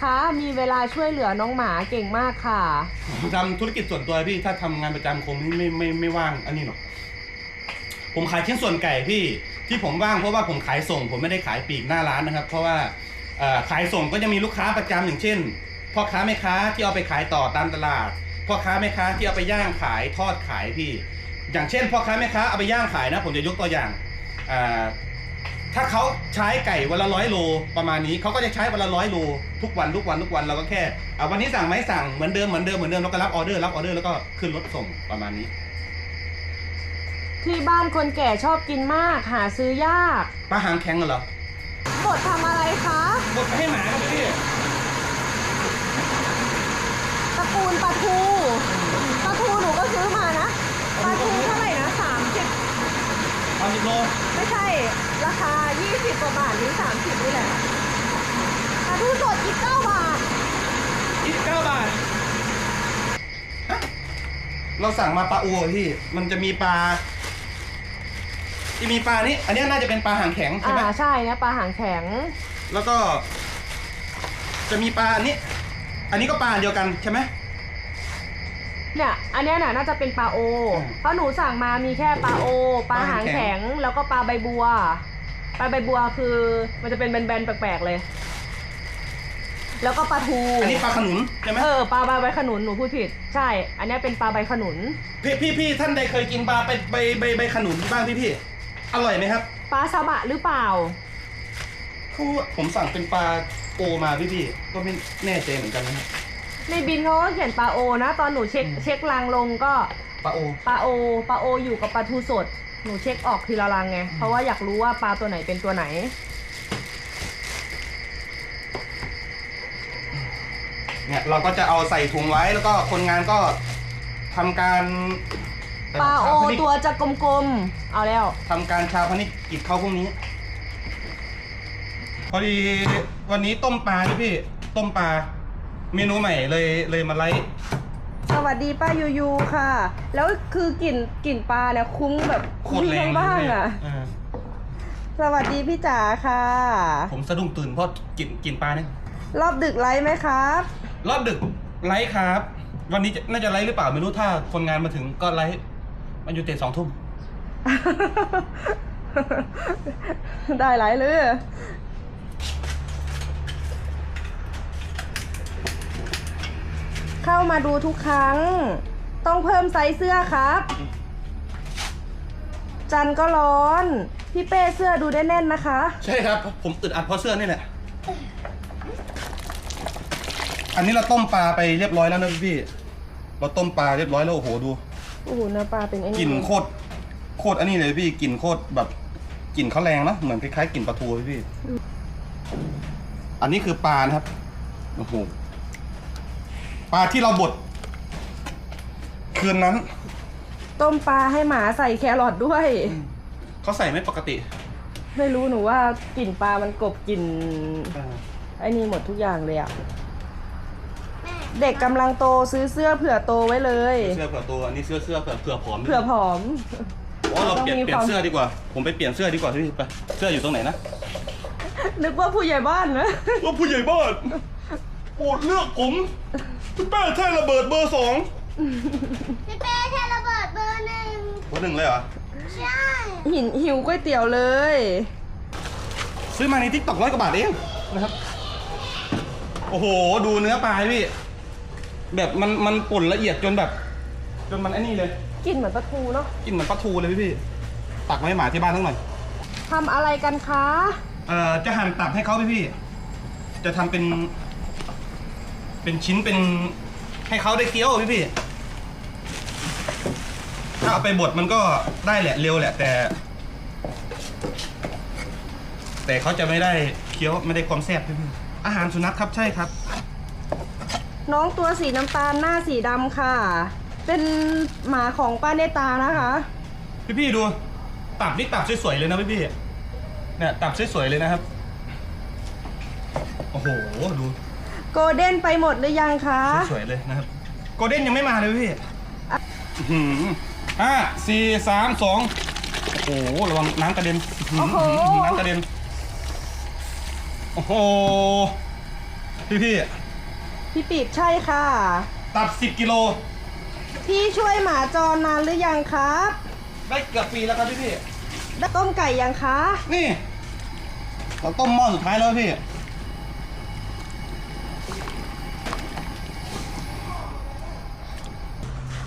คะ มีเวลาช่วยเหลือน้องหมาเก่งมากค่ะ ผมทำธุรกิจส่วนตัวพี่ถ้าทำงานประจำคงไม่ไม่ไม่ไม่ว่าง อันนี้หรอกผมขายชิ้นส่วนไก่พี่ที่ผมว่างเพราะว่าผมขายส่ง ผมไม่ได้ขายปลีกหน้าร้านนะครับ เพราะว่าเอ่อขายส่งก็จะมีลูกค้าประจำอย่างเช่นพ่อค้าแม่ค้าที่เอาไปขายต่อตามตลาดพ่อค้าแม่ค้าที่เอาไปย่างขายทอดขายพี่ อย่างเช่นพ่อค้าแม่ค้าเอาไปย่างขายนะ ผมจะยกตัวอย่างอ่า ถ้าเขาใช้ไก่วันละร้อยโลประมาณนี้เขาก็จะใช้วันละร้อยโลทุกวันทุกวันทุกวันเราก็แค่อ่าวันนี้สั่งไหมสั่งเหมือนเดิมเหมือนเดิมเหมือนเดิมแล้วก็รับออเดอร์รับออเดอร์แล้วก็ขึ้นรถส่งประมาณนี้ที่บ้านคนแก่ชอบกินมาก หาซื้อยากปลาหางแข็งเหรอบททำอะไรคะบดให้หมาครับพี่ตระกูลปลาทูปลาทูหนูก็ซื้อมานะปลาทูเท่าไหร่นะสามสิบ เอาสิบโลไม่ใช่ ราคา 20กว่าบาทหรือ 30 นี่แหละปลาทูสดอีก9บาท ยี่สิบเก้าบาทฮะเราสั่งมาปลาอัวพี่ มันจะมีปลา จะมีปลานี้ อันนี้น่าจะเป็นปลาหางแข็งใช่ไหม อ่าใช่นะปลาหางแข็ง แล้วก็ จะมีปลาอันนี้ อันนี้ก็ปลาอันเดียวกันใช่ไหม เนี่ยอันเนี้ยน่ะน่าจะเป็นปลาโออืมเพราะหนูสั่งมามีแค่ปลาโอปลาหางแข็งแล้วก็ปลาใบบัวปลาใบบัวคือมันจะเป็นแบนๆแปลกๆเลย แล้วก็ปลาทูอันนี้ปลาขนุนใช่ไหมเออปลาใบขนุนหนูพูดผิดใช่ อันเนี้ยเป็นปลาใบขนุน พี่พี่พี่ท่านใดเคยกินปลาไปใบใบใบขนุนบ้างพี่พี่อร่อยไหมครับปลาซาบะหรือเปล่าเขาผมสั่งเป็นปลาโอมาพี่พี่ก็ไม่แน่ใจเหมือนกันนะครับ ในบินเขาก็เขียนปลาโอนะ ตอนหนูเช็คอืมเช็ครางลงก็ปลาโอปลาโอปลาโออยู่กับปลาทูสด หนูเช็คออกทีละรังไง เพราะว่าอยากรู้ว่าปลาตัวไหนเป็นตัวไหน เนี่ยเราก็จะเอาใส่ถุงไว้แล้วก็คนงานก็ทำการปลาโอชพนิกตัวจะกลมๆ เอาแล้ว ทำการชาวพนิกกิจเข้าพวกนี้ พอดีวันนี้ต้มปลาพี่พี่ ต้มปลา เมนูใหม่เลยเลยมาไลฟ์สวัสดีป้ายูยูค่ะ แล้วคือกลิ่นกลิ่นปลาเนี่ยคุ้งแบบโคคุ้งตรแรงทั้งบ้านอะเออสวัสดีพี่จ๋าค่ะ ผมสะดุ้งตื่นเพราะกลินกลินปลาเนี่ยรอบดึกไลฟ์ไหมครับ รอบดึกไลฟ์ครับ วันนี้จะน่าจะไลฟ์หรือเปล่าไม่รู้ถ้าคนงานมาถึงก็ไลฟ์มันอยู่เตะสองทุ่มได้ไลฟ์เลย เข้ามาดูทุกครั้ง ต้องเพิ่มไซส์เสื้อครับ จันก็ร้อน พี่เป้เสื้อดูได้แน่นนะคะ ใช่ครับ ผมอึดอัดเพราะเสื้อนี่แหละ อันนี้เราต้มปลาไปเรียบร้อยแล้วนะพี่ เราต้มปลาเรียบร้อยแล้วโอ้โหดูโอ้โหเนื้อปลาเป็นไอ้กลิ่นโคตรโคตรอันนี้เลยพี่กลิ่นโคตรแบบกลิ่นเขาแรงเนอะเหมือนคล้ายๆกลิ่นปลาทูพี่พี่อันนี้คือปลานะครับโอ้โห ปลาที่เราบดคืนนั้น ต้มปลาให้หมาใส่แครอทด้วย เขาใส่ไม่ปกติไม่รู้หนูว่ากลิ่นปลามันกลบกลิ่นไอ้นี่หมดทุกอย่างเลยอะเด็กกำลังโตซื้อเสื้อเผื่อโตไว้เลย เสื้อเผื่อตัวอันนี้เสื้อเสื้อเผื่อเผื่อผอมเผื่อผอมโอ้เราเปลี่ยนต้องมีเปลี่ยควานมเสื้อดีกว่า ผมไปเปลี่ยนเสื้อดีกว่าพี่ไปเสื้ออยู่ตรงไหนนะนึกว่าผู้ใหญ่บ้านนะว่าผู้ใหญ่บ้านโปรดเลือกผม พี่แป้แท่ระเบิดเบอร์สองพี่เป้เทระเบิดเบอร์หนึ่งเบอร์หนึ่งเลยเหรอ ใช่หินหิวก๋วยเตี๋ยวเลย ซื้อมาในทิกตอกร้อยกว่าบาทเองนะครับ โอ้โห ดูเนื้อปลาพี่ แบบมันมันป่นละเอียดจนแบบ จนมันไอ้นี่เลยกลิ่นเหมือนปลาทูเนาะ กินเหมือนปลาทูเลยพี่พี่ ตักมาให้หมาที่บ้านทั้งหน่อยทำอะไรกันคะ เอ่อ จะหั่นตับให้เขาพี่พี่ จะทำเป็น เป็นชิ้นเป็นให้เขาได้เคี้ยวพี่พี่ถ้าเอาไปบดมันก็ได้แหละเร็วแหละแต่ แต่เขาจะไม่ได้เคี้ยวไม่ได้ความแซ่บพี่พี่อาหารสุนัขครับใช่ครับ น้องตัวสีน้ำตาลหน้าสีดำค่ะ เป็นหมาของป้าเนตานะคะ พี่พี่ดู ตับนี่ตับสวยๆเลยนะพี่พี่เนี่ยตับสวยๆเลยนะครับ โอ้โห ดู โกลเด้นไปหมดหรือยังคะ สวยๆเลยนะครับโกลเด้นยังไม่มาเลยพี่อื้อหือห้าสี่สามสองโอ้โหระวังน้ำกระเด็นอื้อหือโอ้โห น้ำกระเด็นโอ้โหพี่พี่พี่ปีบใช่ค่ะตับสิบกิโลพี่ช่วยหมาจรนานหรือยังครับได้เกือบปีแล้วครับพี่พี่ได้ต้มไก่ยังคะนี่เราต้มหม้อสุดท้ายแล้วพี่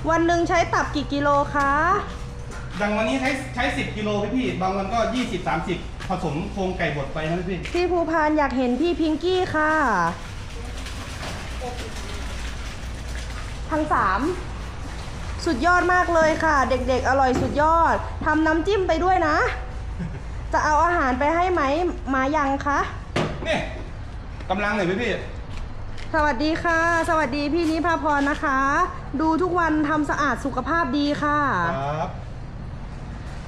วันหนึ่งใช้ตับกี่กิโลคะ อย่างวันนี้ใช้ใช้สิบกิโลพี่พี่บางวันก็ยี่สิบสามสิบผสมโครงไก่บดไปนะพี่พี่พี่ภูพานอยากเห็นพี่พิงกี้ค่ะ ทั้งสามสุดยอดมากเลยค่ะ เด็กๆ อร่อยสุดยอดทำน้ำจิ้มไปด้วยนะ จะเอาอาหารไปให้ไหมหมายังคะนี่กำลังหน่อยพี่พี่สวัสดีค่ะ สวัสดีพี่นิพาพรนะคะ ดูทุกวันทำสะอาดสุขภาพดีค่ะ ครับ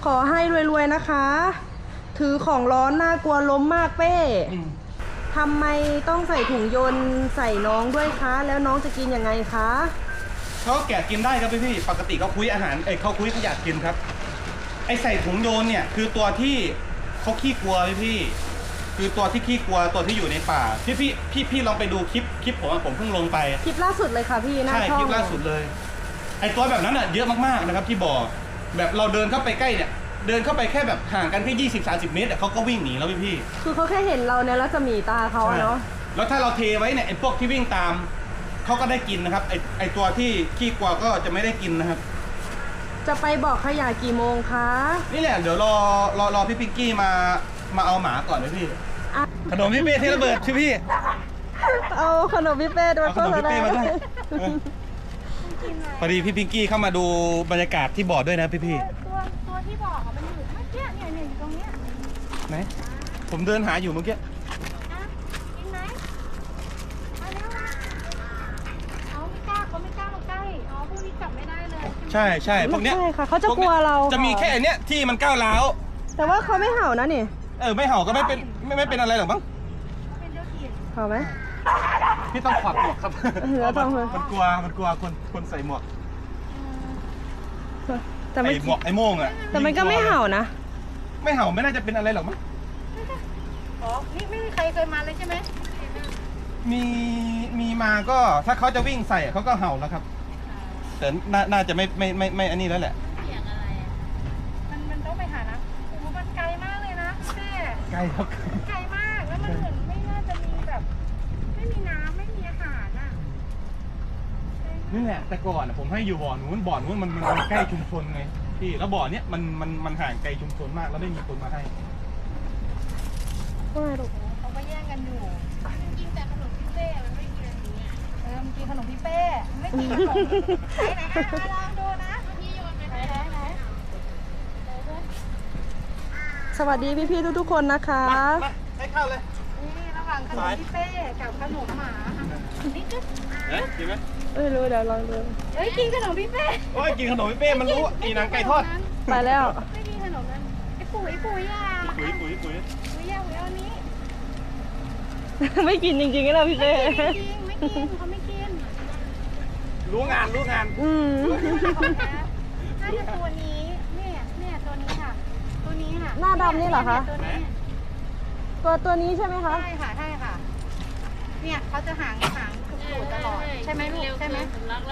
ขอให้รวยๆนะคะ ถือของร้อนน่ากลัวล้มมากเป้อืมทำไมต้องใส่ถุงยนต์ใส่น้องด้วยคะ แล้วน้องจะกินยังไงคะ เขาแกะกินได้ครับพี่พี่ปกติเขาคุยอาหารเอ้ยเขาคุยเขาอยากกินครับ ไอใส่ถุงโยนเนี่ย คือตัวที่เขาขี้กลัวพี่พี่ คือตัวที่ขี้กลัวตัวที่อยู่ในป่าพี่พี่พี่พี่ลองไปดูคลิปคลิปผมอะผมเพิ่งลงไป คลิปล่าสุดเลยค่ะพี่หน้าใช่ช่องคลิปล่าสุดเลย ไอตัวแบบนั้นอะเยอะมากๆนะครับที่บ่อแบบเราเดินเข้าไปใกล้เนี่ย เดินเข้าไปแค่แบบห่างกันแค่ยี่สิบสาสิบเมตรอะเขาก็วิ่งหนีแล้วพี่พี่คือเขาแค่เห็นเราในรัศมีตาเขาอะเนาะ แล้วถ้าเราเทไว้เนี่ยไอพวกที่วิ่งตามเขาก็ได้กินนะครับไอไอตัวที่ขี้กลัวก็จะไม่ได้กินนะครับ จะไปบอกขยะกี่โมงคะ นี่แหละเดี๋ยวรอรอรอพี่พิงกี้มามาเอาหมาก่อนนะพี่อะ ขนมพี่เป้เทระเบิดพี่พี่เอาขนมพี่เป้ด้วยเอาขนมพี่เป้มาด้วยเออพอดีพี่พิงกี้เข้ามาดูบรรยากาศที่บ่อด้วยนะพี่พี่ตัวตัวที่บอกอะมันอยู่เมื่อกี้เนี่ยเนี่ยอยู่ตรงเนี้ยไหนผมเดินหาอยู่เมื่อกี้อะกินไหมเอาแล้วมาเอาไม่กล้าเขาไม่กล้ามาใกล้อ๋อพวกนี้จับไม่ได้เลยใช่ใช่พวกเนี้ยใช่ค่ะเขาจะกลัวเราจะมีแค่อันเนี้ยที่มันก้าวร้าวแต่ว่าเขาไม่เห่านะนี่ เออไม่เห่าก็ไม่เป็น ไม่ไม่เป็นอะไรหรอกมั้งเป็นเจ้าถิ่นเห่าไหม พี่ต้องถอดหมวกครับเออต้องมันเลย มันกลัวมันกลัวคนคนใส่หมวกแต่ไม่ไอหมวกไอโม่งอะแต่มันก็ไม่เห่านะ ไม่เห่าไม่น่าจะเป็นอะไรหรอกมั้งอ๋อนี่ไม่มีใครเคยมาเลยใช่ไหมมีมีมาก็ถ้าเขาจะวิ่งใส่เขาก็เห่าแล้วครับแต่น่าน่าจะไม่ไม่ไม่ไม่อันนี้แล้วแหละ เต้ใกล้ครับไกลมากแล้วมันเหมือนไม่น่าจะมีแบบ ไม่มีน้ำไม่มีอาหารอะนี่แหละแต่ก่อนอะผมให้อยู่บ่อนู้นบ่อนู้นมันมันมันใกล้ชุมชนไงพี่แล้วบ่อเนี้ยมันมันมันห่างไกลชุมชนมากแล้วไม่มีคนมาให้ว่าไงลูกเขาก็แย่งกันอยู่มันกินแต่ขนมพี่เป้มันไม่กินอันนี้เออมันกินขนมพี่เป้มันไม่กินขนมไหนไหนอะลองดูนะพี่โยนไปไหนไหนไหน สวัสดีพี่ๆทุกๆคนนะคะ มาให้เข้าเลย นี่ระหว่างขนมพี่เป้กับขนมหมานี่ก็เอ๊ะกินไหมไม่รู้เดี๋ยวลองดูเอ้ยกินขนมพี่เป้โอ้ยกินขนมพี่เป้มันรู้อีนางไก่ทอด ไปแล้ว ไม่กินขนมนั้นไอ้ปุ๋ยปุ๋ยอะปุ๋ยปุ๋ยปุ๋ยปุ๋ยอะปุ๋ยเอาอันนี้ ไม่กินจริงๆนะพี่เป้ไม่กินไม่กินเขาไม่กิน รู้งานรู้งาน อืมของแท้น่าจะตัวนี้เนี่ยเนี่ยตัวนี้ค่ะ ตัวนี้ค่ะ หน้าดำนี่เหรอคะ ตัวนี้ตัวตัวนี้ใช่ไหมคะ ใช่ค่ะใช่ค่ะ เนี่ยเขาจะหางหางถูกตูดตลอดใช่ไหมลูกใช่ไหม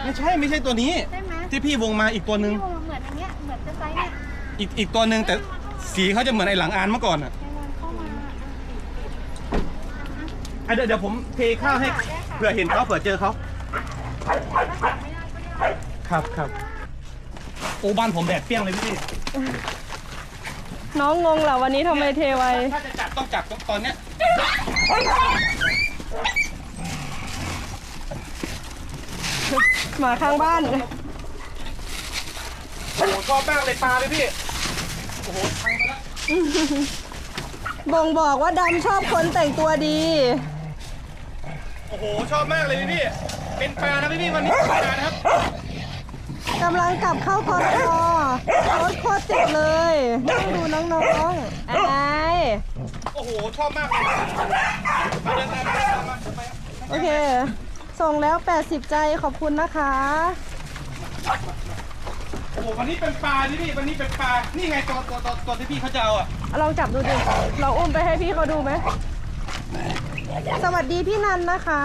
ไม่ใช่ไม่ใช่ตัวนี้ ใช่ไหมที่พี่วงมาอีกตัวหนึ่งที่วงเหมือนอันเนี้ยเหมือนจะไซส์เนี่ยอีกอีกตัวหนึ่งแต่สีเขาจะเหมือนไอ้หลังอานเมื่อก่อนอะให้มันเข้ามาอะเดี๋ยวเดี๋ยวผมเทข้าวให้เผื่อเห็นเขาเผื่อเจอเขาถ้าจับไม่ได้ก็ได้ครับครับโอ้บ้านผมแดดเปรี้ยงเลยพี่ น้องงงเหรอวันนี้ทำไมเทไวถ้าจะจับต้องจับตอนเนี้ยหมาข้างบ้าน โอ้โหชอบมากเลยปลาเลยพี่ โอ้โหพังไปแล้วบ่งบอกว่าดำชอบคนแต่งตัวดี โอ้โหชอบมากเลยพี่พี่เป็นปลานะพี่พี่วันนี้เป็นปลานะครับ กำลังกลับเข้าทอทอรถโคตรติดเลยนั่งดูน้องๆไอ้โอ้โห ชอบมากเลยมาเดินตามมาเดินตามมาไปโอเค ส่งแล้ว 80 ใจขอบคุณนะคะ โอ้โหวันนี้เป็นปลาพี่พี่ วันนี้เป็นปลา นี่ไงตัวตัวตัวตัวที่พี่เขาจะเอาอะ ลองจับดูดิลองอุ้มไปให้พี่เขาดูไหม สวัสดีพี่นันนะคะ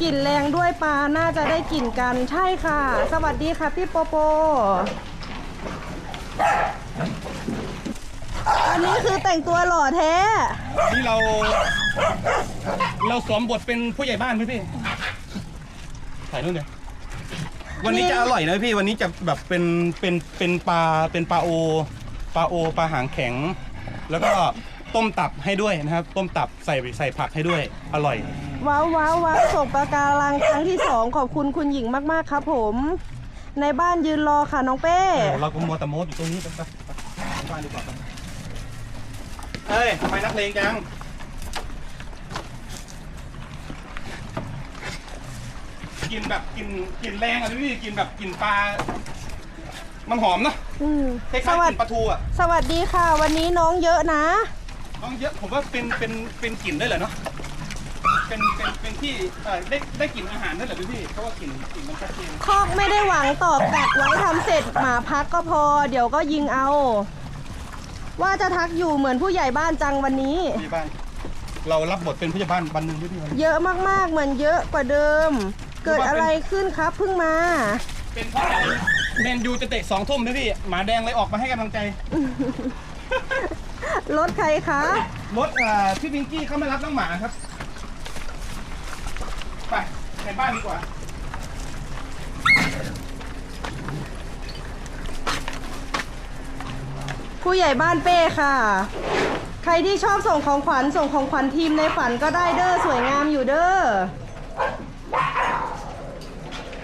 กลิ่นแรงด้วยปลาน่าจะได้กลิ่นกันใช่ค่ะ สวัสดีค่ะพี่โปโป อันนี้คือแต่งตัวหล่อแท้ นี่เรา เราสวมบทเป็นผู้ใหญ่บ้านพี่พี่ถ่ายนู่นเลยวันนี้จะอร่อยนะพี่วันนี้จะแบบเป็นเป็นเป็นปลาเป็นปลาโอปลาโอปลาหางแข็ง แล้วก็ต้มตับให้ด้วยนะครับ ต้มตับใส่ใส่ผักให้ด้วยอร่อย ว้าวว้าวว้าวส่งปลาการังครั้งที่สองขอบคุณคุณหญิงมากๆครับผม ในบ้านยืนรอค่ะน้องเป้ เราก็มัวแต่โมดอยู่ตรงนี้ไปไปไปบ้านดีกว่าไปเฮ้ยทำไมนักเลงจังกินแบบกินกินแรงอะพี่กินแบบกินปลา มันหอมเนอะอืมคล้ายสๆวัสกินปลาทูอะสวัสดีค่ะ วันนี้น้องเยอะนะน้องเยอะผมว่าเป็นเป็นเป็นกลิ่นได้วยเหรอเนาะ เป็นเป็นเป็นที่เอ่อได้ได้กลิ่นอาหารด้วยเหรอพี่พี่เพราะว่ากลิ่นกลิ่นมันชัดเจนคอกไม่ได้หวังตอบกัดไว้ทำเสร็จหมาพักก็พอ เดี๋ยวก็ยิงเอา ว่าจะทักอยู่เหมือนผู้ใหญ่บ้านจังวันนี้พี่บ้านเรารับบทเป็นผู้ใหญ่บ้านวันหนึ่งพี่พี่วันเยอะมากๆเหมือนเยอะกว่าเดิม เกิดอะไรขึ้นครับเพิ่งมา เป็นเพราะอะไรแมนยูจะเตะสองทุ่มพี่พี่หมาแดงเลยออกมาให้กำลังใจรถใครคะรถอ่าพี่พิงกี้เขามารับน้องหมาครับไป ในบ้านดีกว่า ผู้ใหญ่บ้านเป้ค่ะ ใครที่ชอบส่งของขวัญส่งของขวัญทีมในฝันก็ได้เด้อสวยงามอยู่เด้อ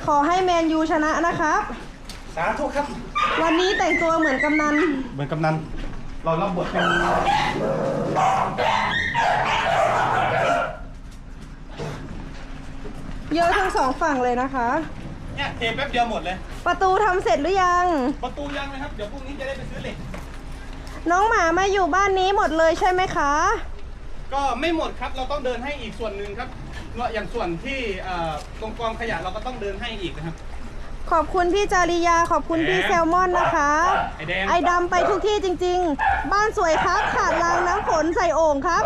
ขอให้แมนยูชนะนะครับ สาธุครับ วันนี้แต่งตัวเหมือนกำนัน เหมือนกำนัน เรารับบทเป็น เยอะทั้งสองฝั่งเลยนะคะ เนี่ยเทแป๊บเดียวหมดเลย ประตูทำเสร็จหรือยัง ประตูยังนะครับ เดี๋ยวพรุ่งนี้จะได้ไปซื้อเหล็ก น้องหมามาอยู่บ้านนี้หมดเลยใช่ไหมคะ ก็ไม่หมดครับ เราต้องเดินให้อีกส่วนหนึ่งครับอย่างส่วนที่เอ่อตรงกองขยะเราก็ต้องเดินให้อีกนะครับ ขอบคุณพี่จาริยาขอบคุณพี่แดงแซลมอนนะคะ ไอ้แดง ไอดำไปทุกที่จริง ๆ บ้านสวยครับ ขาดรางน้ำฝนใส่โอ่งครับ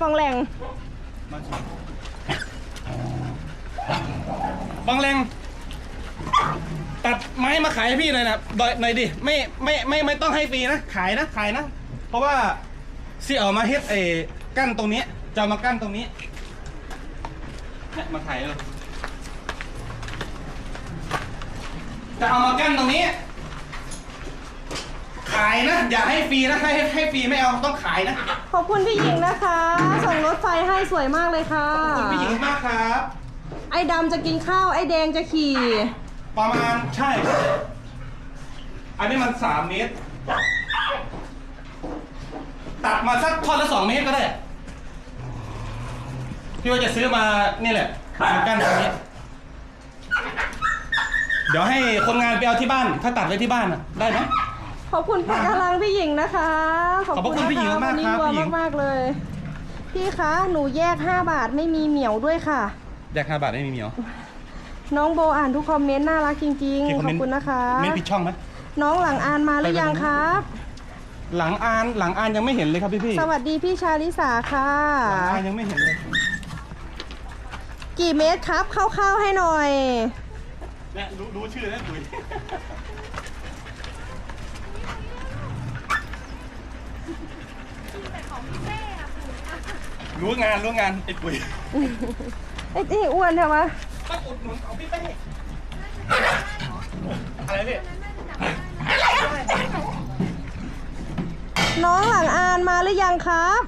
ฟองแหลงมาชิม บางแรงตัดไม้มาขายให้พี่หน่อยนะดอยหน่อยดิไม่ไม่ไม่ไม่ต้องให้ฟรีนะขายนะขายนะ เพราะว่าที่เอามาเฮ็ดเอกั้นตรงนี้จะเอามากั้นตรงนี้เนี่ยมาขายเลยจะเอามากั้นตรงนี้ ขายนะ อย่าให้ฟรีนะให้ให้ให้ฟรีไม่เอาต้องขายนะขอบคุณพี่หญิงนะคะ ส่งรถไฟให้สวยมากเลยค่ะ ขอบคุณพี่หญิงมากครับ ไอ้ดำจะกินข้าว ไอ้แดงจะขี่ ประมาณใช่ อันนี้มันสามเมตร ตัดมาสักท่อนละสองเมตรก็ได้ พี่ว่าจะซื้อมานี่แหละมากั้นตรงนี้ เดี๋ยวให้คนงานไปเอาที่บ้าน ถ้าตัดไว้ที่บ้านน่ะได้ไหม ขอบคุณพี่กำลังพี่หญิงนะคะขอบพระคุณพี่หญิงนะคะมากวันนี้ครับรัวพี่หญิง มากๆเลย พี่คะ หนูแยก 5 บาทไม่มีเหมียวด้วยค่ะ แยกห้าบาทไม่มีเหมียวน้องโบอ่านทุกคอมเมนต์น่ารักจริงพี่ๆขอบคุณนะคะเมนต์ผิดช่องไหมน้องหลังอ่านมาหรือยังครับ หลังอ่านหลังอ่านยังไม่เห็นเลยครับพี่พี่สวัสดีพี่ชาลิสาค่ะหลังอ่านยังไม่เห็นเลย กี่เมตรครับคร่าวๆให้หน่อยเนี่ยรู้รู้ชื่อแล้วปุ๋ยแต่ของพี่เป้อะคุณอะรู้งานรู้งานไอ้ปุ๋ย ไอ้ไอ้อ้วนใช่ไหมต้องอุดหนุนของพี่เป้อะไรพี่น้องหลังอ่านมาหรือยังครับ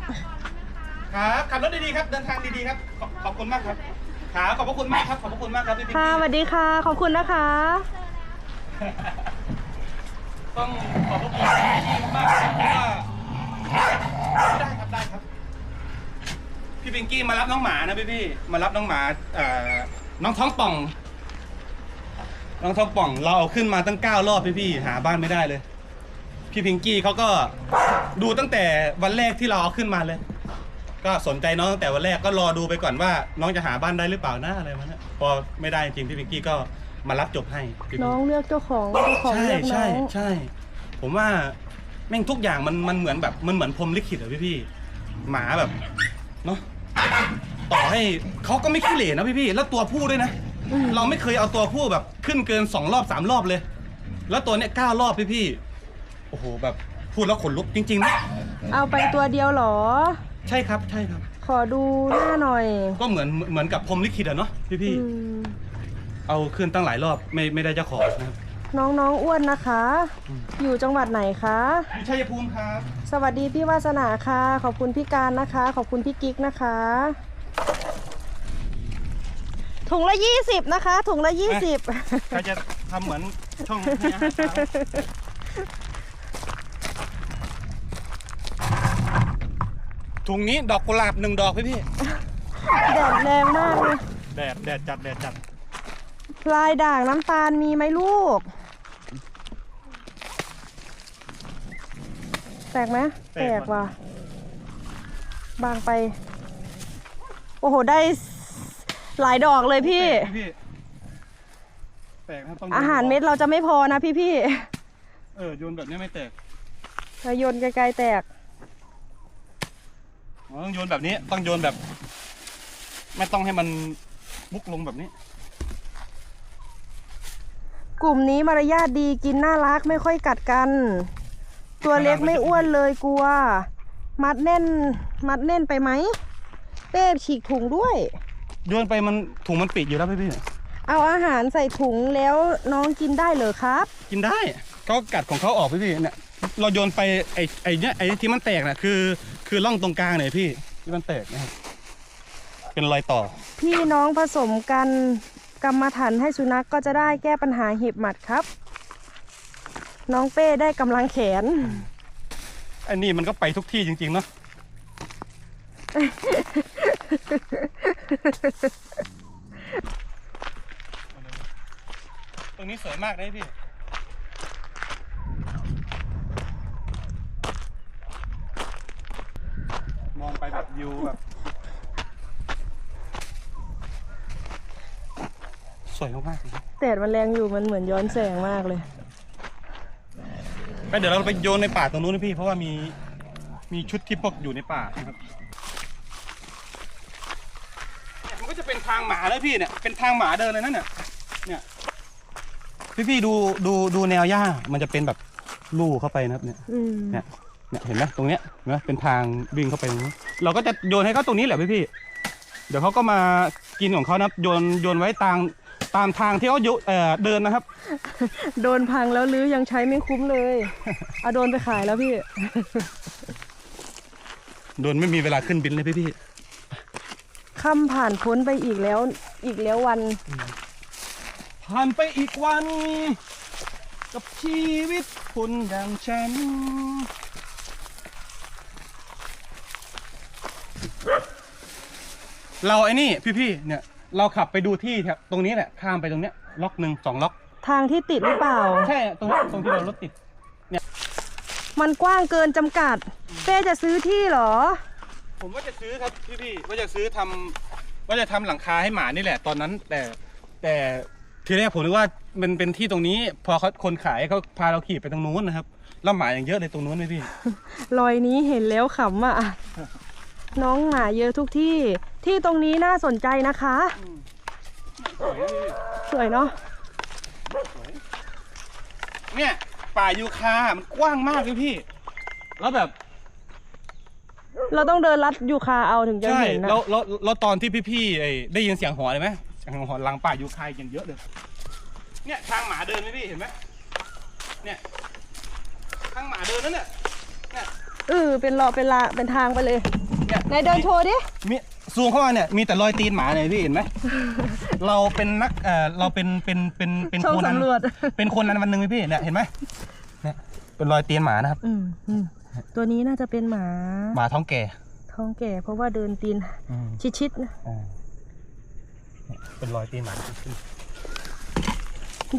ครับขับรถดีๆครับเดินทางดีๆครับขอบขอบคุณมากครับครับขอบพระคุณมากครับขอบพระคุณมากครับพี่ปิ๊กค่ะสวัสดีค่ะ ขอบคุณนะคะ ต้องขอบพระคุณมากครับเพราะว่าได้ครับได้ครับ พี่ปิงกี้มารับน้องหมานะพี่พี่ๆมารับน้องหมาเอ่อน้องท้องป่อง น้องท้องป่อง เราเอาขึ้นมาตั้งเก้ารอบพี่พี่ๆหาบ้านไม่ได้เลย พี่พิงกี้เขาก็ดูตั้งแต่วันแรกที่เราเอาขึ้นมาเลย ก็สนใจน้องตั้งแต่วันแรกก็รอดูไปก่อนว่า น้องจะหาบ้านได้หรือเปล่านะอะไรมันนะพอไม่ได้จริงพี่พิงกี้ก็มารับจบให้พี่น้องเลือกเจ้าของเจ้าของใช่เลือกน้ใช่องใช่ ผมว่าแม่งทุกอย่างมันมันเหมือนแบบมันเหมือนพรหมลิขิตอะพี่พี่หมาแบบเนาะ ต่อให้เขาก็ไม่ขี้เหร่นะพี่พี่ๆแล้วตัวผู้ด้วยนะอืมเราไม่เคยเอาตัวผู้แบบขึ้นเกินสองรอบสามรอบเลย แล้วตัวเนี้ยเก้ารอบพี่พี่ๆโอ้โหแบบพูดแล้วขนลุกจริงๆนะเอาไปตัวเดียวเหรอ ใช่ครับใช่ครับ ขอดูหน้าหน่อยก็เหมือนเหมือนกับพรหมลิขิตอะเนาะพี่พี่ๆอืมเอาขึ้นตั้งหลายรอบไม่ไม่ได้เจ้าของนะครับน้องน้องอ้วนนะคะอืมอยู่จังหวัดไหนคะ อยู่ชัยภูมิครับ สวัสดีพี่วาสนาค่ะ ขอบคุณพี่การนะคะ ขอบคุณพี่กิ๊กนะคะ ถุงละยี่สิบนะคะ ถุงละยี่สิบใครจะทำเหมือนช่องให้อาหารปลาถุงนี้ดอกกุหลาบหนึ่งดอกพี่พี่แดดแรงมากเลยแดดแดดจัดแดดจัดพลายด่างน้ำตาลมีไหมลูก แตกไหมแตกว่ะบางไปโอ้โหได้หลายดอกเลยพี่แตกพี่แตกครับต้องโยนอาหารเม็ดเราจะไม่พอนะพี่พี่เออโยนแบบนี้ไม่แตกๆเราโยนไกลๆแตก อ๋อต้องโยนแบบนี้ต้องโยนแบบ ไม่ต้องให้มันบุกลงแบบนี้ กลุ่มนี้มารยาทดีกินน่ารักไม่ค่อยกัดกัน ตัวเล็กไม่อ้วนเลยกลัว มัดแน่น มัดแน่นไปไหม เป้ฉีกถุงด้วย โยนไปมันถุงมันปิดอยู่แล้วพี่พี่เอาอาหารใส่ถุงแล้วน้องกินได้เหรอครับ กินได้เขากัดของเขาออกพี่พี่เนี่ยเราโยนไปไอ้ไอ้เนี่ยไอ้ที่มันแตกน่ะคือ คือร่องตรงกลางเนี่ยพี่ที่มันแตกนะครับเป็นรอยต่อ พี่น้องผสมกันกรรมฐานให้สุนัขกก็จะได้แก้ปัญหาเห็บหมัดครับ น้องเป้ได้กำลังแขนไอ้นี่มันก็ไปทุกที่จริงๆเนาะ ตรงนี้สวยมากเลยพี่มองไปแบบวิวแบบ สวยมากๆเลยแดดมันแรงอยู่มันเหมือนย้อนแสงมากเลย ไปเดี๋ยวเราไปโยนในป่าตรงนู้นนะพี่ เพราะว่ามีมีชุดที่พวกอยู่ในป่านะครับเนี่ยมัน ก็จะเป็นทางหมาเลยพี่เนี่ย เป็นทางหมาเดินเลยนั่นเนี่ยเนี่ย พี่พี่ๆดูดูดูแนวหญ้า มันจะเป็นแบบลู่เข้าไปนะครับเนี่ย อืมเนี่ย เนี่ยเห็นไหมตรงเนี้ยเห็นไหมเป็นทางวิ่งเข้าไปตรงนู้นเราก็จะโยนให้เขาตรงนี้แหละพี่พี่ๆเดี๋ยวเขาก็มากินของเขานะครับโยนโยนไว้ตามตามทางที่เขาโยเอ่อเดินนะครับ โดนพังแล้วลื้อยังใช้ไม่คุ้มเลยเอาโดนไปขายแล้วพี่ โดนไม่มีเวลาขึ้นบินเลยพี่พี่ ค่ำผ่านพ้นไปอีกแล้ว อีกแล้ววันๆผ่านไปอีกวัน กับชีวิตคนอย่างฉัน เราไอ้นี่พี่ๆเนี่ย เราขับไปดูที่แถวตรงนี้แหละข้ามไปตรงเนี้ยล็อกหนึ่งสองล็อก ทางที่ติดหรือเปล่า ใช่ตรงนี้ตรงที่เรารถติด มันกว้างเกินจำกัด เป้จะซื้อที่เหรอ ผมว่าจะซื้อครับพี่พี่ๆว่าจะซื้อทำว่าจะทำหลังคาให้หมานี่แหละตอนนั้น แต่แต่ทีแรกผมนึกว่ามันเป็นที่ตรงนี้ พอเขาคนขายเขาพาเราขี่ไปตรงนู้นนะครับแล้วหมาอย่างเยอะเลยตรงนู้นเลยพี่ รอยนี้เห็นแล้วขำอะ น้องหมาเยอะทุกที่ ที่ตรงนี้น่าสนใจนะคะ สวยเนาะ เนี่ยป่ายูคา มันกว้างมากพี่พี่ แล้วแบบ เราต้องเดินลัดยูคาเอาถึงจะใช่เห็นนะแล้วแล้วแล้วตอนที่พี่พี่ๆไอ้ได้ยินเสียงหอนเลยไหมเสียงหอนหลังป่ายูคาอย่างเยอะเลยเนี่ยทางหมาเดินไหมพี่เห็นไหมเนี่ยทางหมาเดินนั่นเนี่ยเนี่ยเออเป็นรอเป็นละเป็นทางไปเลยเนี่ยไหนเดินโชว์ดิมีซูมเข้ามาเนี่ยมีแต่รอยตีนหมาเนี่ยพี่เห็นไหม เราเป็นนักเอ่อเราเป็นเป็นเป็นเป็นช่องโคนันสำรวจเป็นคนนั้นวันหนึ่งไหมพี่เนี่ยเห็นไหมเนี่ยเป็นรอยตีนหมานะครับ อืมอืม ตัวนี้น่าจะเป็นหมา หมาท้องแก่ ท้องแก่ เพราะว่าเดินตีนอืมชิดๆนะอ่าเนี่ยเป็นรอยตีนหมา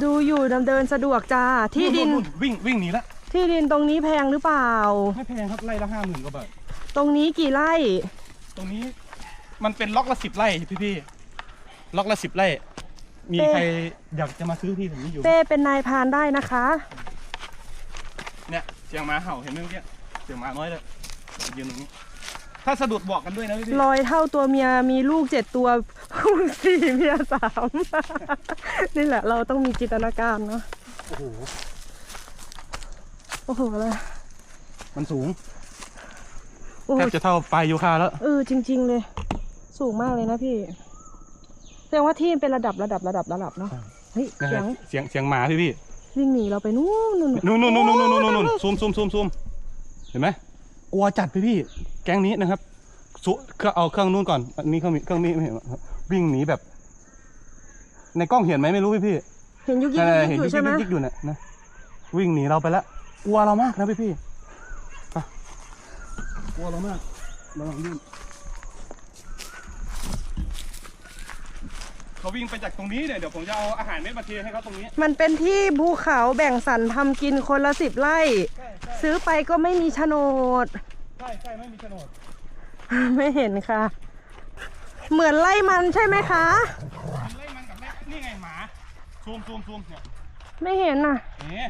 ดูอยู่ดำเดินสะดวกจ้า ที่ดินนู่ๆๆวิ่งวิ่งหนีละที่ดินตรงนี้แพงหรือเปล่า ไม่แพงครับไร่ละห้าหมื่นกว่าบาท ตรงนี้กี่ไร่ ตรงนี้มันเป็นล็อกละสิบไร่พี่พี่ๆล็อกละสิบไร่ มีเอ๊ะ ใครอยากจะมาซื้อที่ตรงนี้อยู่ เป้เป็นนายพรานได้นะคะ เนี่ยเสียงหมาเห่าเห็นไหมเมื่อกี้ เสียงหมาน้อยเลยยืนตรงนี้ ถ้าสะดุดบอกกันด้วยนะพี่ลอยเท่าตัวเมียมีลูกเจ็ดตัวลูกสี่เมียสาม นี่แหละ เราต้องมีจินตนาการเนาะโอ้โหโอ้โหอะไรมันสูงโอ้โหแทบจะเท่าปลายยูคาแล้ว เออจริง ๆ เลย สูงมากเลยนะพี่แสดงว่าที่มันเป็นระดับระดับระดับระดับเนาะเฮ้ยนะเสีฮะยงเสียงเสียงหมาพี่พี่วิ่งหนีเราไปนู่นนู่นนู่นนู่นนู่นนู่นนู่นนู่นนู่นโอ้ยซูมซูมซูมซูมเห็นไหมกลัวจัดพี่พี่ แก๊งนี้นะครับสุเครื่องเอาเครื่องนู้นก่อน อันนี้เครื่องนี้เครื่องนี้ไม่เห็นครับวิ่งหนีแบบ ในกล้องเห็นไหมไม่รู้พี่พี่เห็นยุกยิกใช่ยุกยิเห็นกอยิยู่กใช่ไหมยิกอยู่เนี่ยนะวิ่งหนีเราไปแล้วกลัวเรามากนะพี่พี่ไปกลัวเรามากระวังลื่น เขาวิ่งไปจากตรงนี้เนี่ยเดี๋ยวผมจะเอาอาหารเม็ดมาเทให้เขาตรงนี้ มันเป็นที่ภูเขาแบ่งสรรทำกินคนละสิบไร่ ใช่ใช่ซื้อไปก็ไม่มีโฉนด ใช่ใช่ไม่มีโฉนดไม่เห็นค่ะ เหมือนไล่มันใช่ไหมคะ ไล่มันกับแม่นี่ไงหมาซูมซูมซูมเนี่ยไม่เห็นอะ นี่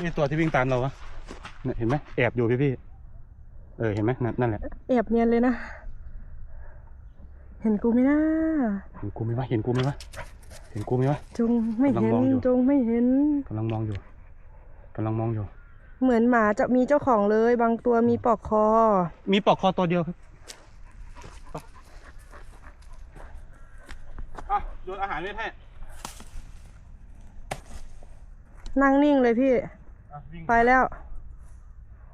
นี่ตัวที่วิ่งตามเราวะเนี่ยเห็นไหมแอบอยู่พี่พี่เออเห็นไหมนั่นนั่นแหละ แอบเนียนเลยนะ เห็นกูไหมนะเห็นกูไหมวะเห็นกูไหมวะเห็นกูไหมวะจงไม่เห็นกำลังมองอยู่จงไม่เห็นกำลังมองอยู่กำลังมองอยู่ เหมือนหมาจะมีเจ้าของเลย บางตัวมีปลอกคอ มีปลอกคอตัวเดียวครับอะโยนอาหารเม็ดให้นั่งนิ่งเลยพี่อะวิ่งไปแล้ว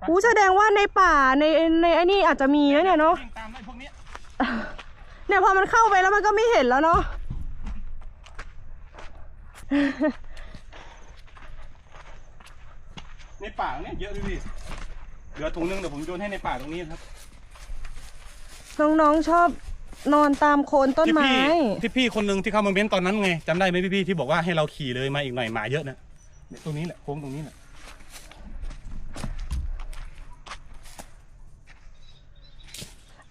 อู้แสดงว่าในป่าในในไอ้นี่อาจจะมีนะเนี่ยเนาะวิ่งตามไอ้พวกเนี้ย เนี่ยพอมันเข้าไปแล้วมันก็ไม่เห็นแล้วเนาะในป่าเนี่ยเยอะพี่พี่เหลือถุงนึงเดี๋ยวผมโยนให้ในป่าตรงนี้ครับ น้องๆชอบนอนตามโคนต้นที่ไม้ พี่ที่พี่คนหนึ่งที่เข้ามาเม้นตอนนั้นไงจำได้ไหมพี่พี่ที่บอกว่าให้เราขี่เลยมาอีกหน่อยหมาเยอะนะเนี่ยตรงนี้แหละโค้งตรงนี้แหละ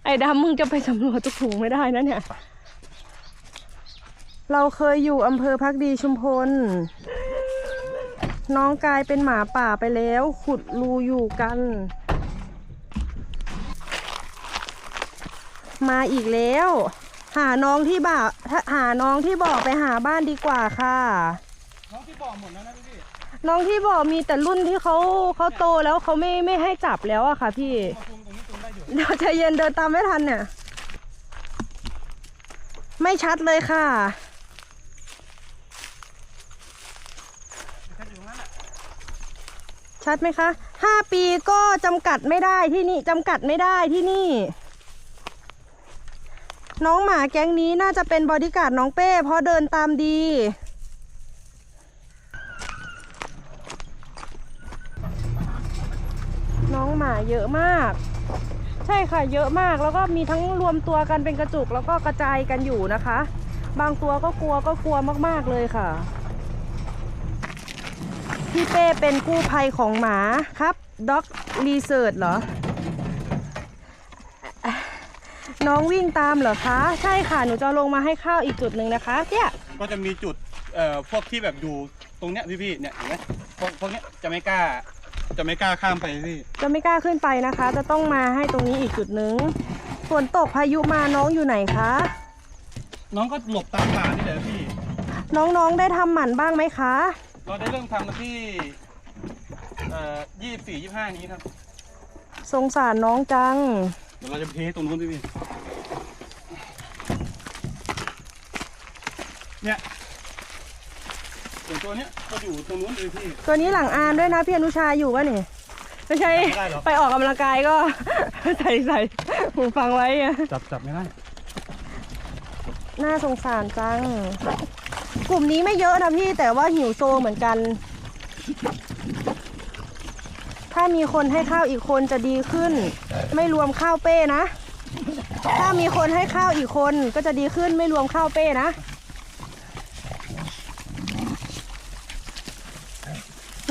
ไอ้ดำมึงจะไปสำรวจทุกถุงไม่ได้นะเนี่ย เราเคยอยู่อำเภอพักดีชุมพล น้องกลายเป็นหมาป่าไปแล้ว ขุดรูอยู่กัน มาอีกแล้ว หาน้องที่บ่าถ้าหาน้องที่บอกไปหาบ้านดีกว่าค่ะ น้องที่บอกหมดแล้วนะพี่พี่น้องที่บอกมีแต่รุ่นที่เขาเขาโตแล้วเขาไม่ไม่ให้จับแล้วอะค่ะพี่ มาซูม เดี๋ยวใจเย็นเดินตามไม่ทันเนี่ย ไม่ชัดเลยค่ะแค่อยู่ตรงนั้นแหละชัดไหมคะห้าปีก็จำกัดไม่ได้ที่นี่จำกัดไม่ได้ที่นี่ น้องหมาแก๊งนี้น่าจะเป็นบอดี้การ์ดน้องเป้ เพราะเดินตามดีน้องหมาเยอะมาก ใช่ค่ะเยอะมากแล้วก็มีทั้งรวมตัวกันเป็นกระจุกแล้วก็กระจายกันอยู่นะคะ บางตัวก็กลัวก็กลัวมากๆเลยค่ะ พี่เป้เป็นกู้ภัยของหมาครับด็อกรีเสิร์ชเหรอ น้องวิ่งตามเหรอคะ ใช่ค่ะหนูจะลงมาให้ข้าวอีกจุดหนึ่งนะคะเจ๊ยก็จะมีจุดเอ่อพวกที่แบบอยู่ตรงเนี้ยพี่พี่เนี่ยเห็นไหมพวกพวกเนี้ยจะไม่กล้า จะไม่กล้าข้ามไปพี่ จะไม่กล้าขึ้นไปนะคะ จะต้องมาให้ตรงนี้อีกจุดหนึ่งฝนตกพายุมาน้องอยู่ไหนคะ น้องก็หลบตามป่านี่แหละพี่ น้องๆได้ทำหมันบ้างไหมคะ เราได้เริ่มทำกันที่เอ่อยี่สี่ยี่ห้านี้ครับ สงสารน้องจัง เดี๋ยวเราจะไปเทตรงนู้นพี่พี่เนี่ยส่วน ตัวเนี้ยก็อยู่ตรงนู้นเลยพี่ ตัวนี้หลังอานด้วยนะพี่อนุชาอยู่ป่ะนี่ไม่ใช่ไม่ได้หรอกไปออกกำลังกายก็ ใส่ใส่หูฟังไว้อะจับจับไม่ได้ น่าสงสารจัง กลุ่มนี้ไม่เยอะนะพี่แต่ว่าหิวโซเหมือนกัน ถ้ามีคนให้ข้าวอีกคนจะดีขึ้น ไม่รวมข้าวเป้นะ ถ้ามีคนให้ข้าวอีกคนก็จะดีขึ้นไม่รวมข้าวเป้นะ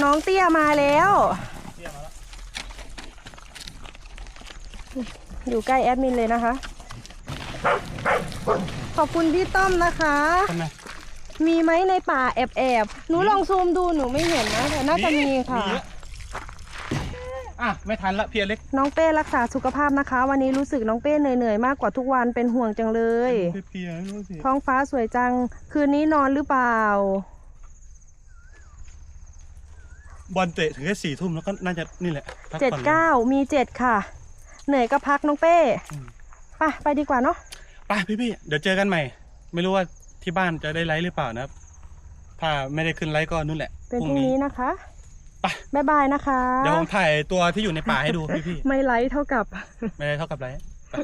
น้องเตี้ยมาแล้วเตี้ยมาแล้ว อยู่ใกล้แอดมินเลยนะคะ ขอบคุณพี่ต้อมนะคะ ทำไมมีไหมในป่าแอบแอบๆหนูลองซูมดูหนูไม่เห็นนะแต่น่าจะมีค่ะ เยออะ ไม่ทันละพี่อเล็กน้องเป้รักษาสุขภาพนะคะ วันนี้รู้สึกน้องเป้เหนื่อยๆมากกว่าทุกวันเป็นห่วงจังเลย เพียๆรู้สิท้องฟ้าสวยจัง คืนนี้นอนหรือเปล่า บอลเตะถึงแค่สี่ทุ่มแล้วก็น่าจะนี่แหละพัเจ็ดผ่อนลย เก้ามีเจ็ดค่ะ เหนื่อยก็พักน้องเป้อืม ไปไปดีกว่าเนาะไปพี่พี่ๆเดี๋ยวเจอกันใหม่ ไม่รู้ว่าที่บ้านจะได้ไลฟ์หรือเปล่านะครับ ถ้าไม่ได้ขึ้นไลฟ์ก็นู่นแหละเป็นพรุ่งนี้นะคะไปบ๊ายบายนะคะ เดี๋ยวผมถ่ายตัวที่อยู่ในป่าให้ดูพี่พี่ไม่ไลท์เท่ากับ ๆไม่ได้เท่ากับไลฟ์ไป